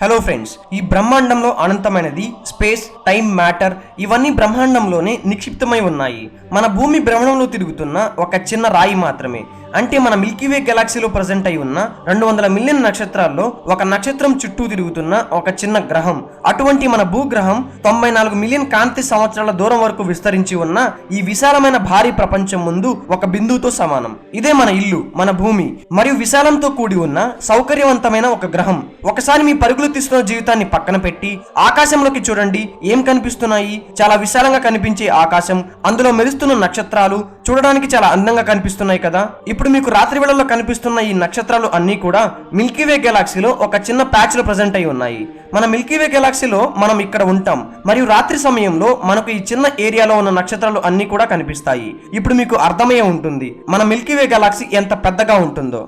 Hello friends ఈ బ్రహ్మాండంలో అనంతమైనది space time matter ఇవన్నీ బ్రహ్మాండంలోనే నిక్షిప్తమై ఉన్నాయి. మన భూమి భ్రమణంలో తిరుగుతున్న ఒక చిన్న రాయి మాత్రమే. అంటే మన మిల్కీవే గెలాక్సీలో ప్రజెంట్ అయి ఉన్న రెండు వందల మిలియన్ నక్షత్రాల్లో ఒక నక్షత్రం చుట్టూ తిరుగుతున్న ఒక చిన్న గ్రహం. అటువంటి మన భూగ్రహం తొంభై నాలుగు మిలియన్ కాంతి సంవత్సరాల దూరం వరకు విస్తరించి ఉన్న ఈ విశాలమైన భారీ ప్రపంచం ముందు ఒక బిందువుతో సమానం. ఇదే మన ఇల్లు మన భూమి మరియు విశాలంతో కూడి ఉన్న సౌకర్యవంతమైన ఒక గ్రహం. ఒకసారి మీ పరుగులు తీస్తున్న జీవితాన్ని పక్కన పెట్టి ఆకాశంలోకి చూడండి ఏం కనిపిస్తున్నాయి? చాలా విశాలంగా కనిపించే ఆకాశం అందులో మెరుస్తున్న నక్షత్రాలు చూడడానికి చాలా అందంగా కనిపిస్తున్నాయి కదా? ఇప్పుడు ఇప్పుడు మీకు రాత్రి వేళల్లో కనిపిస్తున్న ఈ నక్షత్రాలు అన్నీ కూడా మిల్కీవే గెలాక్సీలో ఒక చిన్న ప్యాచ్లో ప్రజెంట్ అయి ఉన్నాయి. మన మిల్కీవే గెలాక్సీలో మనం ఇక్కడ ఉంటాం. మరియు రాత్రి సమయంలో మనకు ఈ చిన్న ఏరియాలో ఉన్న నక్షత్రాలు అన్నీ కూడా కనిపిస్తాయి. ఇప్పుడు మీకు అర్థమయ్యే ఉంటుంది. మన మిల్కీవే గెలాక్సీ ఎంత పెద్దగా ఉంటుందో.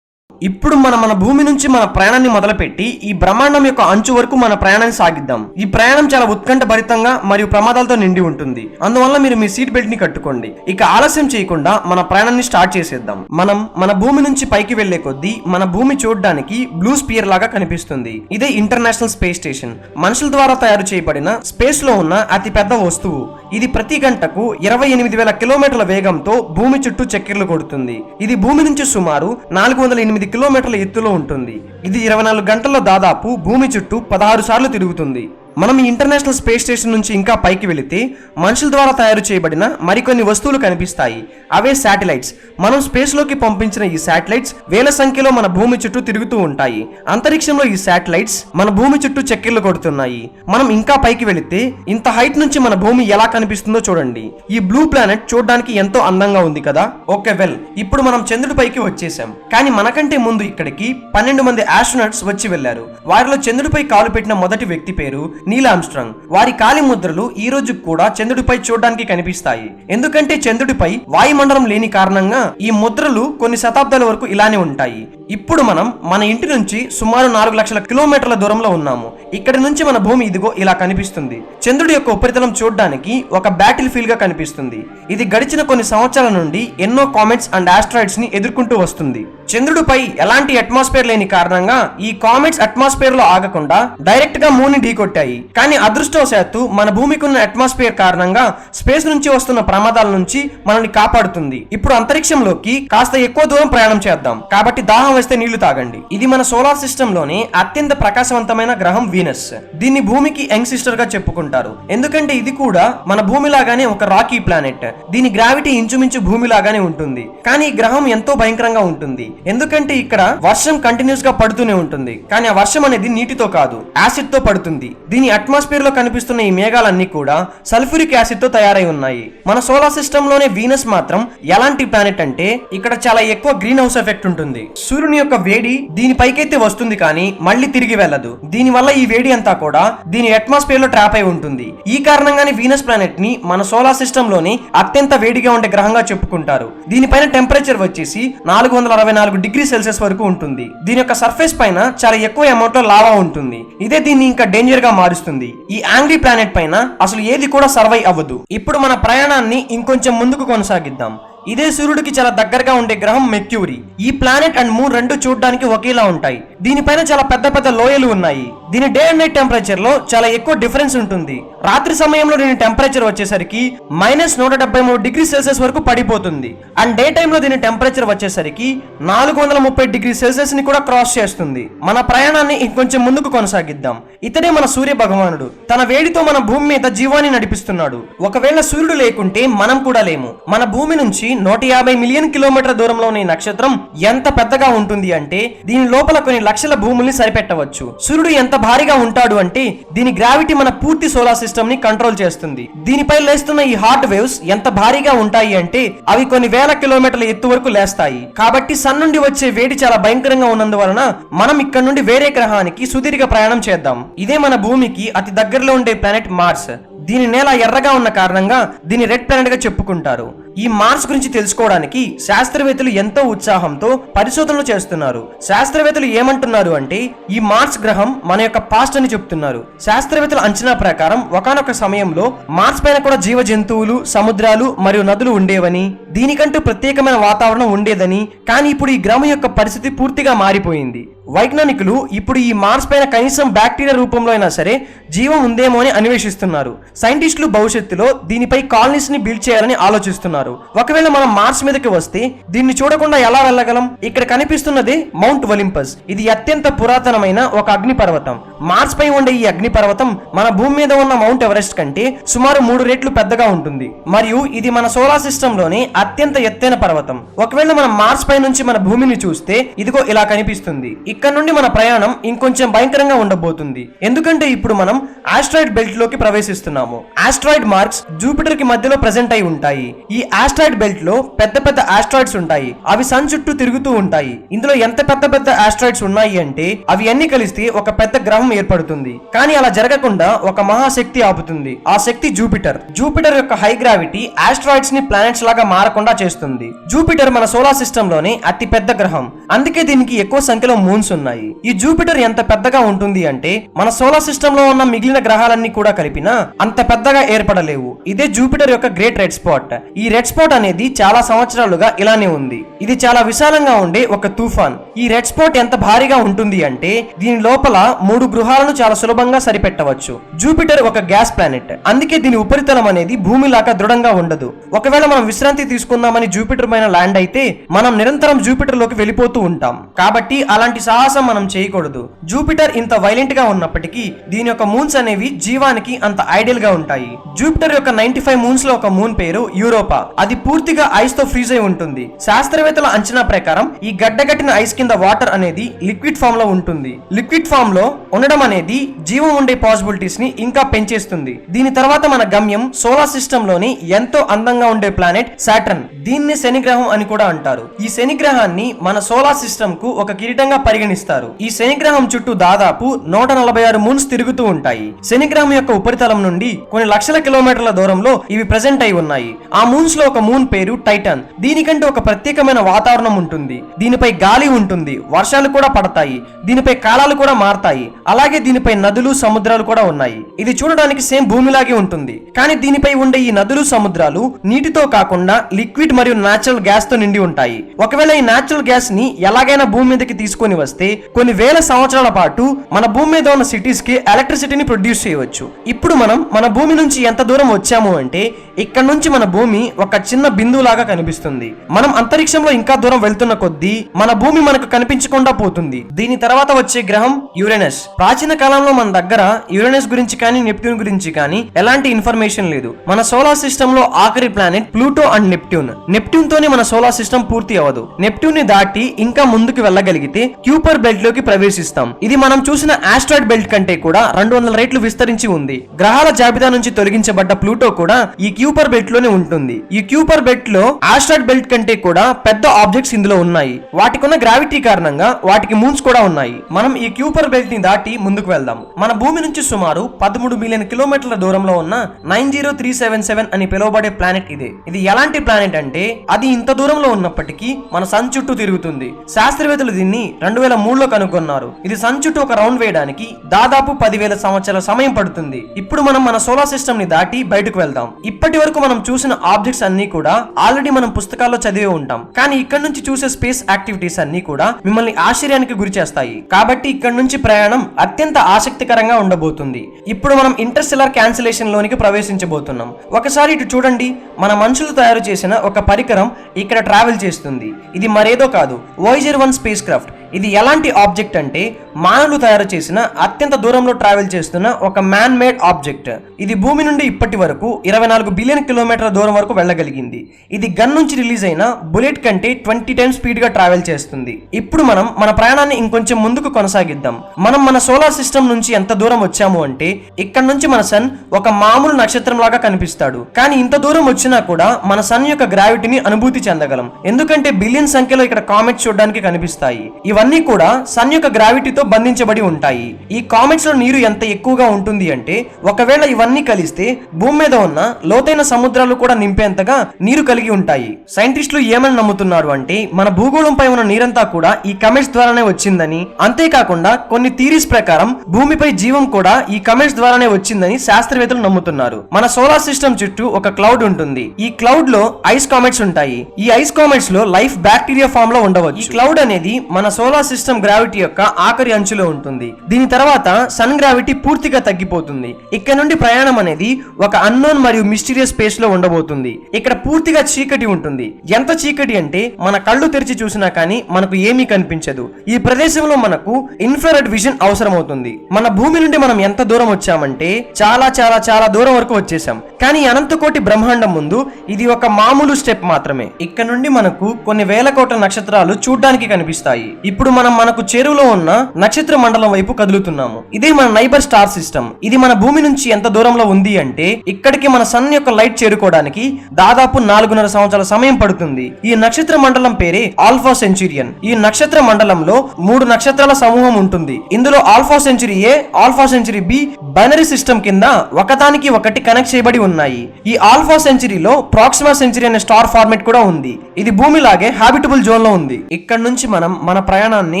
ఇప్పుడు మనం మన భూమి నుంచి మన ప్రయాణాన్ని మొదలుపెట్టి ఈ బ్రహ్మాండం యొక్క అంచు వరకు మన ప్రయాణాన్ని సాగిద్దాం. ఈ ప్రయాణం చాలా ఉత్కంఠ భరితంగా మరియు ప్రమాదాలతో నిండి ఉంటుంది. అందువల్ల మీరు మీ సీట్ బెల్ట్ని కట్టుకోండి. ఇక ఆలస్యం చేయకుండా మన ప్రయాణాన్ని స్టార్ట్ చేసేద్దాం. మనం మన భూమి నుంచి పైకి వెళ్ళే కొద్దీ మన భూమి చూడడానికి బ్లూ స్పియర్ లాగా కనిపిస్తుంది. ఇదే ఇంటర్నేషనల్ స్పేస్ స్టేషన్ మనుషుల ద్వారా తయారు చేయబడిన స్పేస్లో ఉన్న అతి పెద్ద వస్తువు. ఇది ప్రతి గంటకు ఇరవై ఎనిమిది వేల కిలోమీటర్ల వేగంతో భూమి చుట్టూ చక్కెర్లు కొడుతుంది. ఇది భూమి నుంచి సుమారు నాలుగు వందల ఎనిమిది కిలోమీటర్ల ఎత్తులో ఉంటుంది. ఇది ఇరవై నాలుగు గంటల్లో దాదాపు భూమి చుట్టూ పదహారు సార్లు తిరుగుతుంది. మనం ఈ ఇంటర్నేషనల్ స్పేస్ స్టేషన్ నుంచి ఇంకా పైకి వెళితే మనుషుల ద్వారా తయారు చేయబడిన మరికొన్ని వస్తువులు కనిపిస్తాయి. అవే శాటిలైట్స్ మనం స్పేస్లోకి పంపించిన ఈ శాటిలైట్స్ వేల సంఖ్యలో మన భూమి చుట్టూ తిరుగుతూ ఉంటాయి. అంతరిక్షంలో ఈ శాటిలైట్స్ మన భూమి చుట్టూ చక్కెర్లు కొడుతున్నాయి. మనం ఇంకా పైకి వెళితే ఇంత హైట్ నుంచి మన భూమి ఎలా కనిపిస్తుందో చూడండి. ఈ బ్లూ ప్లానెట్ చూడడానికి ఎంతో అందంగా ఉంది కదా? ఓకే వెల్ ఇప్పుడు మనం చంద్రుడి పైకి వచ్చేసాం కానీ మనకంటే ముందు ఇక్కడికి పన్నెండు మంది ఆస్ట్రోనట్స్ వచ్చి వెళ్ళారు వారిలో చంద్రుడిపై కాలు పెట్టిన మొదటి వ్యక్తి పేరు నీల్ ఆమ్స్ట్రాంగ్ వారి కాలి ముద్రలు ఈ రోజు కూడా చంద్రుడిపై చూడడానికి కనిపిస్తాయి. ఎందుకంటే చంద్రుడిపై వాయుమండలం లేని కారణంగా ఈ ముద్రలు కొన్ని శతాబ్దాల వరకు ఇలానే ఉంటాయి. ఇప్పుడు మనం మన ఇంటి నుంచి సుమారు నాలుగు లక్షల కిలోమీటర్ల దూరంలో ఉన్నాము. ఇక్కడి నుంచి మన భూమి ఇదిగో ఇలా కనిపిస్తుంది. చంద్రుడి యొక్క ఉపరితలం చూడడానికి ఒక బ్యాటిల్ ఫీల్డ్గా కనిపిస్తుంది. ఇది గడిచిన కొన్ని సంవత్సరాల నుండి ఎన్నో కామెట్స్ అండ్ ఆస్ట్రాయిడ్స్ని ఎదుర్కొంటూ వస్తుంది. చంద్రుడిపై ఎలాంటి అట్మాస్ఫియర్ లేని కారణంగా ఈ కామెట్స్ అట్మాస్ఫియర్లో ఆగకుండా డైరెక్ట్గా మూన్ని ఢీకొట్టాయి. కానీ అదృష్టవశాత్తు మన భూమికి ఉన్న అట్మాస్ఫియర్ కారణంగా స్పేస్ నుంచి వస్తున్న ప్రమాదాల నుంచి మనల్ని కాపాడుతుంది. ఇప్పుడు అంతరిక్షంలోకి కాస్త ఎక్కువ దూరం ప్రయాణం చేద్దాం. కాబట్టి దాహం వేస్తే నీళ్ళు తాగండి. ఇది మన సోలార్ సిస్టమ్లోని అత్యంత ప్రకాశవంతమైన గ్రహం వీనస్. దీన్ని భూమికి యంగ్ సిస్టర్గా చెప్పుకుంటారు. ఎందుకంటే ఇది కూడా మన భూమి లాగానే ఒక రాకీ ప్లానెట్. దీని గ్రావిటీ ఇంచుమించు భూమి లాగానే ఉంటుంది. కానీ ఈ గ్రహం ఎంతో భయంకరంగా ఉంటుంది. ఎందుకంటే ఇక్కడ వర్షం కంటిన్యూస్గా పడుతూనే ఉంటుంది. కానీ ఆ వర్షం అనేది నీటితో కాదు యాసిడ్తో పడుతుంది. దీని అట్మాస్ఫియర్లో కనిపిస్తున్న ఈ మేఘాలన్నీ కూడా సల్ఫ్యూరిక్ యాసిడ్తో తయారై ఉన్నాయి. మన సోలార్ సిస్టమ్లోనే వీనస్ మాత్రం ఎలాంటి ప్లానెట్ అంటే ఇక్కడ చాలా ఎక్కువ గ్రీన్ హౌస్ ఎఫెక్ట్ ఉంటుంది. సూర్యుని యొక్క వేడి దీని పైకైతే వస్తుంది కానీ మళ్ళీ తిరిగి వెళ్ళదు. దీని వల్ల ఈ వేడి అంతా కూడా దీని అట్మాస్ఫియర్లో ట్రాప్ అయి ఉంటుంది. ఈ కారణంగానే వీనస్ ప్లానెట్ని మన సోలార్ సిస్టమ్లోని అత్యంత వేడిగా ఉండే గ్రహంగా చెప్పుకుంటారు. దీనిపైన టెంపరేచర్ వచ్చేసి నాలుగు వందల అరవై నాలుగు డిగ్రీ సెల్సియస్ వరకు ఉంటుంది. దీని యొక్క సర్ఫేస్ పైన చాలా ఎక్కువ అమౌంట్లో లావా ఉంటుంది. ఇదే దీన్ని ఇంకా డేంజర్గా మారుస్తుంది. ఈ యాంగ్రీ ప్లానెట్ పైన అసలు ఏది కూడా సర్వై అవ్వదు. ఇప్పుడు మన ప్రయాణాన్ని ఇంకొంచెం ముందుకు కొనసాగిద్దాం. ఇదే సూర్యుడికి చాలా దగ్గరగా ఉండే గ్రహం మెక్యూరీ ఈ ప్లానెట్ అండ్ మూన్ రెండు చూడడానికి ఒకేలా ఉంటాయి. దీనిపైన చాలా పెద్ద పెద్ద లోయలు ఉన్నాయి. దీని డే అండ్ నైట్ టెంపరేచర్లో చాలా ఎక్కువ డిఫరెన్స్ ఉంటుంది. రాత్రి సమయంలో దీని టెంపరేచర్ వచ్చేసరికి మైనస్ నూట డెబ్బై మూడు డిగ్రీ సెల్సియస్ వరకు పడిపోతుంది. అండ్ డే టైంలో దీని టెంపరేచర్ వచ్చేసరికి నాలుగు వందల ముప్పై డిగ్రీ సెల్సియస్ని కూడా క్రాస్ చేస్తుంది. మన ప్రయాణాన్ని ఇంకొంచెం ముందుకు కొనసాగిద్దాం. ఇతడే మన సూర్య భగవానుడు తన వేడితో మన భూమి మీద జీవాన్ని నడిపిస్తున్నాడు. ఒకవేళ సూర్యుడు లేకుంటే మనం కూడా లేము. మన భూమి నుంచి నూట యాభై మిలియన్ కిలోమీటర్ దూరంలో ఉన్న నక్షత్రం ఎంత పెద్దగా ఉంటుంది అంటే దీని లోపల కొన్ని లక్షల భూముల్ని సరిపెట్టవచ్చు. సూర్యుడు ఎంత భారీగా ఉంటాడు అంటే దీని గ్రావిటీ మన పూర్తి సోలార్ సిస్టమ్ని కంట్రోల్ చేస్తుంది. దీనిపై లేస్తున్న ఈ హార్ట్ వేవ్స్ ఎంత భారీగా ఉంటాయి అంటే అవి కొన్ని వేల కిలోమీటర్ల ఎత్తు వరకు లేస్తాయి. కాబట్టి సన్ నుండి వచ్చే వేడి చాలా భయంకరంగా ఉన్నందువలన మనం ఇక్కడ నుండి వేరే గ్రహానికి సుదీర్ఘ ప్రయాణం చేద్దాం. ఇదే మన భూమికి అతి దగ్గరలో ఉండే ప్లానెట్ మార్స్ దీని నేల ఎర్రగా ఉన్న కారణంగా దీన్ని రెడ్ ప్లానెట్గా చెప్పుకుంటారు. ఈ మార్స్ గురించి తెలుసుకోవడానికి శాస్త్రవేత్తలు ఎంతో ఉత్సాహంతో పరిశోధనలు చేస్తున్నారు. శాస్త్రవేత్తలు ఏమంటున్నారు అంటే ఈ మార్స్ గ్రహం మన యొక్క పాస్ట్ అని చెప్తున్నారు. శాస్త్రవేత్తల అంచనా ప్రకారం ఒకానొక సమయంలో మార్స్ పైన కూడా జీవ జంతువులు సముద్రాలు మరియు నదులు ఉండేవని దీనికంటూ ప్రత్యేకమైన వాతావరణం ఉండేదని కానీ ఇప్పుడు ఈ గ్రహం యొక్క పరిస్థితి పూర్తిగా మారిపోయింది. వైజ్ఞానికులు ఇప్పుడు ఈ మార్స్ పైన కనీసం బ్యాక్టీరియా రూపంలో అయినా సరే జీవం ఉందేమో అని అన్వేషిస్తున్నారు. సైంటిస్టులు భవిష్యత్తులో దీనిపై కాలనీస్ని బిల్డ్ చేయాలని ఆలోచిస్తున్నారు. ఒకవేళ మనం మార్స్ మీదకి వస్తే దీన్ని చూడకుండా ఎలా వెళ్ళగలం? ఇక్కడ కనిపిస్తున్నది మౌంట్ ఒలింపస్. ఇది అత్యంత పురాతనమైన ఒక అగ్నిపర్వతం. మార్స్ పై ఉండే ఈ అగ్నిపర్వతం మన భూమి మీద ఉన్న మౌంట్ ఎవరెస్ట్ కంటే సుమారు మూడు రెట్లు పెద్దగా ఉంటుంది. మరియు ఇది మన సోలార్ సిస్టమ్లోని అత్యంత ఎత్తైన పర్వతం. ఒకవేళ మనం మార్స్ పై నుంచి మన భూమిని చూస్తే ఇదిగో ఇలా కనిపిస్తుంది. ఇక్కడ నుండి మన ప్రయాణం ఇంకొంచెం భయంకరంగా ఉండబోతుంది. ఎందుకంటే ఇప్పుడు మనం ఆస్ట్రాయిడ్ బెల్ట్లోకి ప్రవేశిస్తున్నాము. ఆస్ట్రాయిడ్ మార్క్స్ జూపిటర్కి మధ్యలో ప్రెసెంట్ అయి ఉంటాయి. ఈ ఆస్ట్రాయిడ్ బెల్ట్లో పెద్ద పెద్ద ఆస్ట్రాయిడ్స్ ఉంటాయి. అవి సన్ చుట్టూ తిరుగుతూ ఉంటాయి. ఇందులో ఎంత పెద్ద పెద్ద ఆస్ట్రాయిడ్స్ ఉన్నాయి అంటే అవి అన్ని కలిస్తే ఒక పెద్ద గ్రహం ఏర్పడుతుంది. కానీ అలా జరగకుండా ఒక మహాశక్తి ఆపుతుంది. ఆ శక్తి జూపిటర్. జూపిటర్ యొక్క హై గ్రావిటీ ఆస్ట్రాయిడ్స్ని ప్లానెట్స్ లాగా మారకుండా చేస్తుంది. జూపిటర్ మన సోలార్ సిస్టమ్లోనే అతి పెద్ద గ్రహం. అందుకే దీనికి ఎక్కువ సంఖ్యలో మూన్స్ ఉన్నాయి. ఈ జూపిటర్ ఎంత పెద్దగా ఉంటుంది అంటే మన సోలార్ సిస్టమ్లో ఉన్న మిగిలిన గ్రహాలన్నీ కూడా కలిపినా అంత పెద్దగా ఏర్పడలేవు. ఇదే జూపిటర్ యొక్క గ్రేట్ రెడ్ స్పాట్ ఈ రెడ్ స్పాట్ అనేది చాలా సంవత్సరాలుగా ఇలానే ఉంది. ఇది చాలా విశాలంగా ఉండే ఒక తుఫాన్. ఈ రెడ్ స్పాట్ ఎంత భారీగా ఉంటుంది అంటే దీని లోపల మూడు గృహాలను చాలా సులభంగా సరిపెట్టవచ్చు. జూపిటర్ ఒక గ్యాస్ ప్లానెట్ అందుకే దీని ఉపరితలం అనేది భూమిలాగా దృఢంగా ఉండదు. ఒకవేళ మనం విశ్రాంతి తీసుకుందామని జూపిటర్ పైన ల్యాండ్ అయితే మనం నిరంతరం జూపిటర్లోకి వెళ్ళిపోతూ ఉంటాం. కాబట్టి అలాంటి సాహసం మనం చేయకూడదు. జూపిటర్ ఇంత వైలెంట్గా ఉన్నప్పటికీ దీని యొక్క మూన్స్ అనేవి జీవానికి అంత ఐడియల్గా ఉంటాయి. జూపిటర్ యొక్క నైన్టీ ఫైవ్ మూన్స్లో ఒక మూన్ పేరు యూరోపా. అది పూర్తిగా ఐస్తో ఫ్రీజ్ అయి ఉంటుంది. శాస్త్రవేత్తల అంచనా ప్రకారం ఈ గడ్డగట్టిన ఐస్ కింద వాటర్ అనేది లిక్విడ్ ఫామ్లో ఉంటుంది. లిక్విడ్ ఫామ్లో ఉండడం అనేది జీవం ఉండే పాసిబిలిటీస్ని ఇంకా పెంచేస్తుంది. దీని తర్వాత మన గమ్యం సోలార్ సిస్టమ్లోని ఎంతో అందంగా ఉండే ప్లానెట్ సాటర్న్ దీన్ని శని గ్రహం అని కూడా అంటారు. ఈ శని గ్రహాన్ని మన సోలార్ సిస్టమ్కు ఒక కిరీటంగా పరిగణిస్తారు. ఈ శని గ్రహం చుట్టూ దాదాపు నూట నలభై ఆరు మూన్స్ తిరుగుతూ ఉంటాయి. శని గ్రహం యొక్క ఉపరితలం నుండి కొన్ని లక్షల కిలోమీటర్ల దూరంలో ఇవి ప్రెజెంట్ అయి ఉన్నాయి. ఆ మూన్స్లో ఒక మూన్ పేరు టైటన్ దీనికంటే ఒక ప్రత్యేకమైన వాతావరణం ఉంటుంది. దీనిపై గాలి ఉంటుంది. వర్షాలు కూడా పడతాయి. దీనిపై కాలాలు కూడా మారతాయి. అలాగే దీనిపై నదులు సముద్రాలు కూడా ఉన్నాయి. ఇది చూడడానికి సేమ్ భూమిలాగే ఉంటుంది. కానీ దీనిపై ఉండే ఈ నదులు సముద్రాలు నీటితో కాకుండా లిక్విడ్ మరియు నాచురల్ గ్యాస్తో నిండి ఉంటాయి. ఒకవేళ ఈ నాచురల్ గ్యాస్ని ఎలాగైనా భూమి మీదకి తీసుకొని వస్తే కొన్ని వేల సంవత్సరాల పాటు మన భూమి మీద ఉన్న సిటీస్కి ఎలక్ట్రిసిటీని ప్రొడ్యూస్ చేయవచ్చు. ఇప్పుడు మనం మన భూమి నుంచి ఎంత దూరం వచ్చాము అంటే ఇక్కడ నుంచి మన భూమి ఒక చిన్న బిందువులాగా కనిపిస్తుంది. మనం అంతరిక్షంలో ఇంకా దూరం వెళ్తున్న కొద్దీ మన భూమి మనకు కనిపించకుండా పోతుంది. దీని తర్వాత వచ్చే గ్రహం యురేనస్. ప్రాచీన కాలంలో మన దగ్గర యురేనస్ గురించి కానీ నెప్ట్యూన్ గురించి కానీ ఎలాంటి ఇన్ఫర్మేషన్ లేదు. మన సోలార్ సిస్టమ్లో ఆఖరి planet Pluto and Neptune. Neptune తోనే మన సోలార్ సిస్టమ్ పూర్తి అవ్వదు. నెప్ట్యూన్ని దాటి ఇంకా ముందుకు వెళ్ళగలిగితే క్యూపర్ బెల్ట్లోకి ప్రవేశిస్తాం. ఇది మనం చూసిన ఆస్ట్రాయిడ్ బెల్ట్ కంటే కూడా రెండు వందల రేట్లు విస్తరించి ఉంది. గ్రహాల జాబితా నుంచి తొలగించబడ్డ ప్లూటో కూడా ఈ క్యూపర్ బెల్ట్లోనే ఉంటుంది. ఈ క్యూపర్ బెల్ట్లో ఆస్ట్రాయిడ్ బెల్ట్ కంటే కూడా పెద్ద ఆబ్జెక్ట్స్ ఇందులో ఉన్నాయి. వాటికి ఉన్న గ్రావిటీ కారణంగా వాటికి మూన్స్ కూడా ఉన్నాయి. మనం ఈ క్యూపర్ బెల్ట్ని దాటి ముందుకు వెళ్దాం. మన భూమి నుంచి సుమారు పదమూడు మిలియన్ కిలోమీటర్ల దూరంలో ఉన్న nine zero three seven seven అని పిలువబడే ప్లానెట్ ఇది. ఇది ఎలాంటి ప్లానెట్ అంటే అది ఇంత దూరంలో ఉన్నప్పటికీ మన సన్ చుట్టూ తిరుగుతుంది. శాస్త్రవేత్తలు దీన్ని రెండు వేల మూడులో కనుగొన్నారు. ఇది సన్ చుట్టూ ఒక రౌండ్ వేయడానికి దాదాపు పదివేల సంవత్సరాల సమయం పడుతుంది. ఇప్పుడు మనం మన సోలార్ సిస్టమ్ని దాటి బయటకు వెళ్దాం. ఇప్పటి వరకు మనం చూసిన ఆబ్జెక్ట్స్ అన్ని కూడా ఆల్రెడీ మనం పుస్తకాల్లో చదివే ఉంటాం. కానీ ఇక్కడ నుంచి చూసే స్పేస్ యాక్టివిటీస్ అన్ని కూడా మిమ్మల్ని ఆశ్చర్యానికి గురి చేస్తాయి. కాబట్టి ఇక్కడ నుంచి ప్రయాణం అత్యంత ఆసక్తికరంగా ఉండబోతుంది. ఇప్పుడు మనం ఇంటర్స్టెలర్ క్యాన్సిలేషన్ లోనికి ప్రవేశించబోతున్నాం. ఒకసారి ఇటు చూడండి. మన మనుషులు తయారు చేసిన ఒక పరికరం ఇక్కడ ట్రావెల్ చేస్తుంది. ఇది మరేదో కాదు వాయిజర్ వన్ స్పేస్ క్రాఫ్ట్ ఇది ఎలాంటి ఆబ్జెక్ట్ అంటే మానవులు తయారు చేసిన అత్యంత దూరంలో ట్రావెల్ చేస్తున్న ఒక మ్యాన్ మేడ్ ఆబ్జెక్ట్. ఇది భూమి నుండి ఇప్పటి వరకు ఇరవై నాలుగు బిలియన్ కిలోమీటర్ల దూరం వరకు వెళ్ళగలిగింది. ఇది గన్ నుంచి రిలీజ్ అయిన బుల్లెట్ కంటే ట్వంటీ టైమ్స్ స్పీడ్గా ట్రావెల్ చేస్తుంది. ఇప్పుడు మనం మన ప్రయాణాన్ని ఇంకొంచెం ముందుకు కొనసాగిద్దాం. మనం మన సోలార్ సిస్టమ్ నుంచి ఎంత దూరం వచ్చాము అంటే ఇక్కడ నుంచి మన సన్ ఒక మామూలు నక్షత్రం లాగా కనిపిస్తాడు. కానీ ఇంత దూరం వచ్చినా కూడా మన సన్ యొక్క గ్రావిటీని అనుభూతి చెందగలం. ఎందుకంటే బిలియన్ సంఖ్యలో ఇక్కడ కామెంట్ చూడడానికి కనిపిస్తాయి. ఇవన్నీ ఇవన్నీ కూడా సన్ యొక్క గ్రావిటీతో బంధించబడి ఉంటాయి. ఈ కామెట్స్లో నీరు ఎంత ఎక్కువగా ఉంటుంది అంటే ఒకవేళ ఇవన్నీ కలిస్తే భూమి మీద ఉన్న లోతైన సముద్రాలు కూడా నింపేంతగా నీరు కలిగి ఉంటాయి. సైంటిస్టులు ఏమని నమ్ముతున్నారు అంటే మన భూగోళంపై ఉన్న నీరంతా కూడా ఈ కమెంట్స్ ద్వారానే వచ్చిందని. అంతేకాకుండా కొన్ని థీరీస్ ప్రకారం భూమిపై జీవం కూడా ఈ కమెంట్స్ ద్వారానే వచ్చిందని శాస్త్రవేత్తలు నమ్ముతున్నారు. మన సోలార్ సిస్టమ్ చుట్టూ ఒక క్లౌడ్ ఉంటుంది. ఈ క్లౌడ్లో ఐస్ కామెట్స్ ఉంటాయి. ఈ ఐస్ కామెట్స్లో లైఫ్ బ్యాక్టీరియా ఫామ్లో ఉండవచ్చు. ఈ క్లౌడ్ అనేది మన సోలార్ సిస్టమ్ గ్రావిటీ యొక్క ఆఖరి అంచులో ఉంటుంది. దీని తర్వాత సన్ గ్రావిటీ పూర్తిగా తగ్గిపోతుంది. ఇక్కడ నుండి ప్రయాణం అనేది ఒక అన్నోన్ మరియు మిస్టీరియస్ స్పేస్లో ఉండబోతుంది. ఇక్కడ పూర్తిగా చీకటి ఉంటుంది. ఎంత చీకటి అంటే మన కళ్ళు తెరిచి చూసినా కానీ మనకు ఏమీ కనిపించదు. ఈ ప్రదేశంలో మనకు ఇన్ఫ్రారెడ్ విజన్ అవసరం అవుతుంది మన భూమి నుండి మనం ఎంత దూరం వచ్చామంటే చాలా చాలా చాలా దూరం వరకు వచ్చేసాం కానీ అనంతకోటి బ్రహ్మాండం ముందు ఇది ఒక మామూలు స్టెప్ మాత్రమే. ఇక్కడ నుండి మనకు కొన్ని వేల కోట్ల నక్షత్రాలు చూడ్డానికి కనిపిస్తాయి. ఇప్పుడు ఇప్పుడు మనం మనకు చెరువులో ఉన్న నక్షత్ర మండలం వైపు కదులుతున్నాము. ఇదే మన నైబర్ స్టార్ సిస్టమ్. ఇది మన భూమి నుంచి ఎంత దూరంలో ఉంది అంటే ఇక్కడికి మన సన్ యొక్క లైట్ చేరుకోవడానికి దాదాపు నాలుగున్నర సంవత్సరాల సమయం పడుతుంది. ఈ నక్షత్ర మండలం పేరే ఆల్ఫా సెంచురియన్. ఈ నక్షత్ర మండలంలో మూడు నక్షత్రాల సమూహం ఉంటుంది. ఇందులో Alpha Centauri A Alpha Centauri B binary system కింద ఒకదానికి ఒకటి కనెక్ట్ చేయబడి ఉన్నాయి. ఈ ఆల్ఫా సెంచురీలో ప్రాక్సిమా సెంచురీ అనే స్టార్ ఫార్మేట్ కూడా ఉంది. ఇది భూమిలాగే హ్యాబిటబుల్ జోన్లో ఉంది. ఇక్కడ నుంచి మనం మన ప్రయాణాన్ని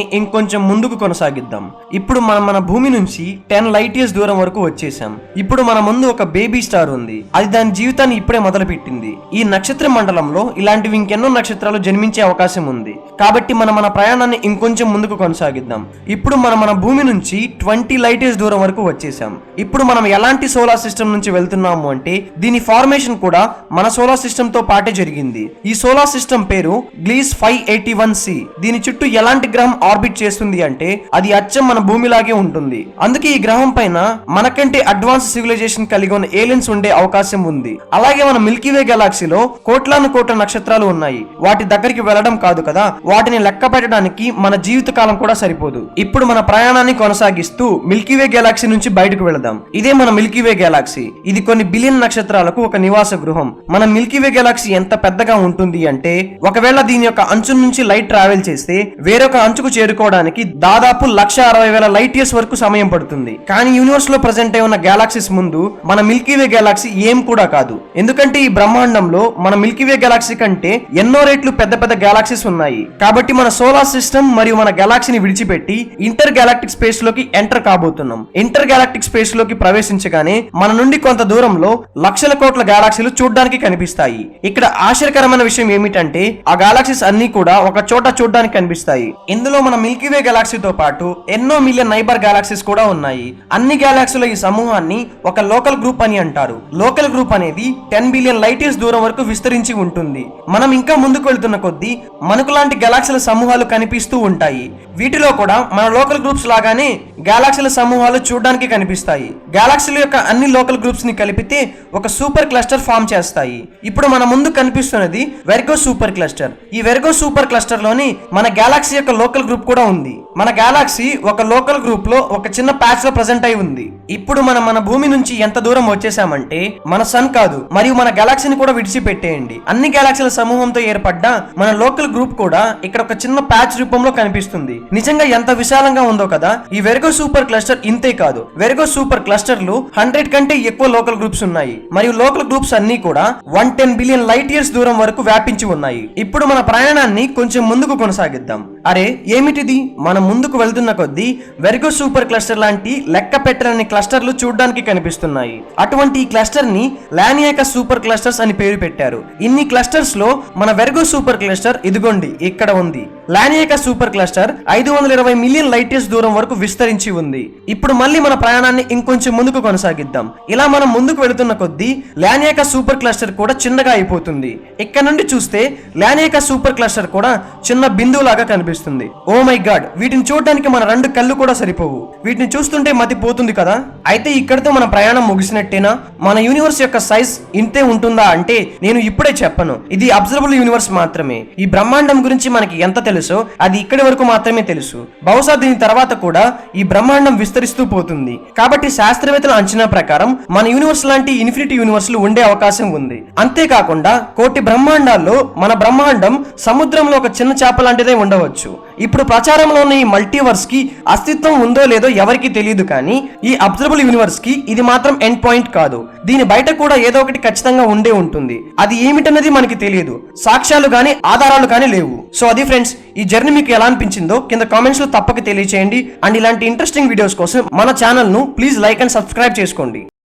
ఇంకొంచెం ముందుకు కొనసాగిద్దాం. ఇప్పుడు మనం మన భూమి నుంచి టెన్ లైట్ ఇయర్స్ దూరం వరకు వచ్చేసాం ఇప్పుడు మన ముందు ఒక బేబీ స్టార్ ఉంది. అది దాని జీవితాన్ని ఇప్పుడే మొదలుపెట్టింది. ఈ నక్షత్ర మండలంలో ఇలాంటివి ఇంకెన్నో నక్షత్రాలు జన్మించే అవకాశం ఉంది. కాబట్టి మనం మన ప్రయాణాన్ని ఇంకొంచెం ముందుకు కొనసాగిద్దాం. ఇప్పుడు మనం మన భూమి నుంచి ట్వంటీ లైట్ ఇయర్స్ దూరం వరకు వచ్చేసాం ఇప్పుడు మనం ఎలాంటి సోలార్ సిస్టమ్ నుంచి వెళ్తున్నాము అంటే దీని ఫార్మేషన్ కూడా మన సోలార్ సిస్టమ్తో పాటే జరిగింది. ఈ సోలార్ సిస్టమ్ పేరు Gliese five eighty one C. దీని చుట్టూ ఎలాంటి గ్రహం ఆర్బిట్ చేస్తుంది అంటే అది అచ్చం మన భూమిలాగే ఉంటుంది. అందుకే ఈ గ్రహం పైన మనకంటే అడ్వాన్స్ సివిలైజేషన్ కలిగి ఉన్న ఏలియన్స్ ఉండే అవకాశం ఉంది. అలాగే మన మిల్కీవే గెలాక్సీలో కోట్లాను కోట్ల నక్షత్రాలు ఉన్నాయి. వాటి దగ్గరికి వెళ్ళడం కాదు కదా వాటిని లెక్క పెట్టడానికి మన జీవిత కాలం కూడా సరిపోదు. ఇప్పుడు మన ప్రయాణాన్ని కొనసాగిస్తూ మిల్కీవే గెలాక్సీ నుంచి బయటకు వెళదాం. ఇదే మన మిల్కీవే గెలాక్సీ. ఇది కొన్ని బిలియన్ నక్షత్రాలకు ఒక నివాస గృహం. మన మిల్కీవే గెలాక్సీ ఎంత పెద్దగా ఉంటుంది అంటే ఒకవేళ దీని యొక్క అంచు నుంచి లైట్ ట్రావెల్ చేస్తే వేరొక అంచుకు చేరుకోవడానికి దాదాపు లక్ష అరవై వేల లైట్ ఇయర్స్ వరకు సమయం పడుతుంది. కానీ యూనివర్స్లో ప్రజెంట్ అయి ఉన్న గెలాక్సీస్ ముందు మన మిల్కీవే గెలాక్సీ ఏం కూడా కాదు. ఎందుకంటే ఈ బ్రహ్మాండంలో మన మిల్కీవే గెలాక్సీ కంటే ఎన్నో రేట్లు పెద్ద పెద్ద గెలాక్సీస్ ఉన్నాయి. కాబట్టి మన సోలార్ సిస్టమ్ మరియు మన గెలాక్సీని విడిచిపెట్టి ఇంటర్ గెలాక్టిక్ స్పేస్లోకి ఎంటర్ కాబోతున్నాం. ఇంటర్ గెలాక్టిక్ స్పేస్లోకి ప్రవేశించగానే మన నుండి కొంత దూరంలో లక్షల కోట్ల గెలాక్సీలు చూడడానికి కనిపిస్తాయి. ఇక్కడ ఆశ్చర్యకరమైన విషయం ఏమిటంటే ఆ గెలాక్సీస్ అన్ని కూడా ఒక చోట చూడడానికి కనిపిస్తాయి. ఇందులో మన మిల్కీవే గెలాక్సీతో పాటు ఎన్నో మిలియన్ నైబర్ గెలాక్సీస్ కూడా ఉన్నాయి. అన్ని గెలాక్సీల ఈ సమూహాన్ని ఒక లోకల్ గ్రూప్ అని అంటారు. లోకల్ గ్రూప్ అనేది టెన్ బిలియన్ లైట్ ఇయర్స్ దూరం వరకు విస్తరించి ఉంటుంది. మనం ఇంకా ముందుకు వెళ్తున్న కొద్దీ మనకు లాంటి గెలాక్సీల సమూహాలు కనిపిస్తూ ఉంటాయి. వీటిలో కూడా మన లోకల్ గ్రూప్స్ లాగానే గెలాక్సీల సమూహాలు చూడడానికి కనిపిస్తాయి. గెలాక్సీల యొక్క అన్ని లోకల్ గ్రూప్స్ని కలిపితే ఒక సూపర్ క్లస్టర్ ఫామ్ చేస్తాయి. ఇప్పుడు మన ముందు కనిపిస్తున్నది వెర్గో సూపర్ క్లస్టర్. ఈ వెర్గో సూపర్ క్లస్టర్లోని మన గెలాక్సీ యొక్క లోకల్ గ్రూప్ కూడా ఉంది. మన గెలాక్సీ ఒక లోకల్ గ్రూప్లో ఒక చిన్న ప్యాచ్లో ప్రజెంట్ అయి ఉంది. ఇప్పుడు మనం మన భూమి నుంచి ఎంత దూరం వచ్చేసామంటే మన సన్ కాదు మరియు మన గెలాక్సీని కూడా విడిచిపెట్టేయండి. అన్ని గెలాక్సీల సమూహంతో ఏర్పడ్డ మన లోకల్ గ్రూప్ కూడా ఇక్కడ ఒక చిన్న ప్యాచ్ రూపంలో కనిపిస్తుంది. నిజంగా ఎంత విశాలంగా ఉందో కదా ఈ వెరగో సూపర్ క్లస్టర్ ఇంతే కాదు. వెరగో సూపర్ క్లస్టర్లు హండ్రెడ్ కంటే ఎక్కువ లోకల్ గ్రూప్స్ ఉన్నాయి. మరియు లోకల్ గ్రూప్స్ అన్ని కూడా one ten billion light years దూరం వరకు వ్యాపించి ఉన్నాయి. ఇప్పుడు మన ప్రయాణాన్ని కొంచెం ముందుకు కొనసాగిద్దాం. అరే ఏమిటిది? మనం ముందుకు వెళ్తున్న కొద్దీ వెర్గో సూపర్ క్లస్టర్ లాంటి లెక్క పెట్టలేని క్లస్టర్లు చూడడానికి కనిపిస్తున్నాయి. అటువంటి ఈ క్లస్టర్ని లానియాక సూపర్ క్లస్టర్స్ అని పేరు పెట్టారు. ఇన్ని క్లస్టర్స్లో మన వెర్గో సూపర్ క్లస్టర్ ఇదిగోండి ఇక్కడ ఉంది. లానియాక సూపర్ క్లస్టర్ ఐదు వందల ఇరవై మిలియన్ లైట్ ఇయర్స్ దూరం వరకు విస్తరించి ఉంది. ఇప్పుడు మళ్ళీ మన ప్రయాణాన్ని ఇంకొంచెం ముందుకు కొనసాగిద్దాం. ఇలా మనం ముందుకు వెళుతున్న కొద్దీ లానియాక సూపర్ క్లస్టర్ కూడా చిన్నగా అయిపోతుంది. ఇక్కడ నుండి చూస్తే లానియాక సూపర్ క్లస్టర్ కూడా చిన్న బిందువు లాగా కనిపిస్తుంది. ఓ మై గాడ్ వీటిని చూడడానికి మన రెండు కళ్ళు కూడా సరిపోవు. వీటిని చూస్తుంటే మతి పోతుంది కదా? అయితే ఇక్కడితో మన ప్రయాణం ముగిసినట్టేనా? మన యూనివర్స్ యొక్క సైజ్ ఇంతే ఉంటుందా అంటే నేను ఇప్పుడే చెప్పను. ఇది అబ్జర్వబుల్ యూనివర్స్ మాత్రమే. ఈ బ్రహ్మాండం గురించి మనకి ఎంత తెలుసో అది ఇక్కడి వరకు మాత్రమే తెలుసు. బహుశా దీని తర్వాత కూడా ఈ బ్రహ్మాండం విస్తరిస్తూ పోతుంది. కాబట్టి శాస్త్రవేత్తల అంచనా ప్రకారం మన యూనివర్స్ లాంటి ఇన్ఫినిటీ యూనివర్స్లు ఉండే అవకాశం ఉంది. అంతేకాకుండా కోటి బ్రహ్మాండాల్లో మన బ్రహ్మాండం సముద్రంలో ఒక చిన్న చేప లాంటిదే ఉండవచ్చు. ఇప్పుడు ప్రచారంలో ఉన్న ఈ మల్టీవర్స్కి అస్తిత్వం ఉందో లేదో ఎవరికీ తెలియదు కానీ ఈ అబ్జర్వబుల్ యూనివర్స్కి ఇది మాత్రం ఎండ్ పాయింట్ కాదు. దీని బయట కూడా ఏదో ఒకటి ఖచ్చితంగా ఉండే ఉంటుంది. అది ఏమిటన్నది మనకి తెలియదు. సాక్ష్యాలు కానీ ఆధారాలు కానీ లేవు. సో అది ఫ్రెండ్స్ ఈ జర్నీ మీకు ఎలా అనిపించిందో కింద కామెంట్స్లో తప్పక తెలియచేయండి. అండ్ ఇలాంటి ఇంట్రెస్టింగ్ వీడియోస్ కోసం మన ఛానల్ను ప్లీజ్ లైక్ అండ్ సబ్స్క్రైబ్ చేసుకోండి.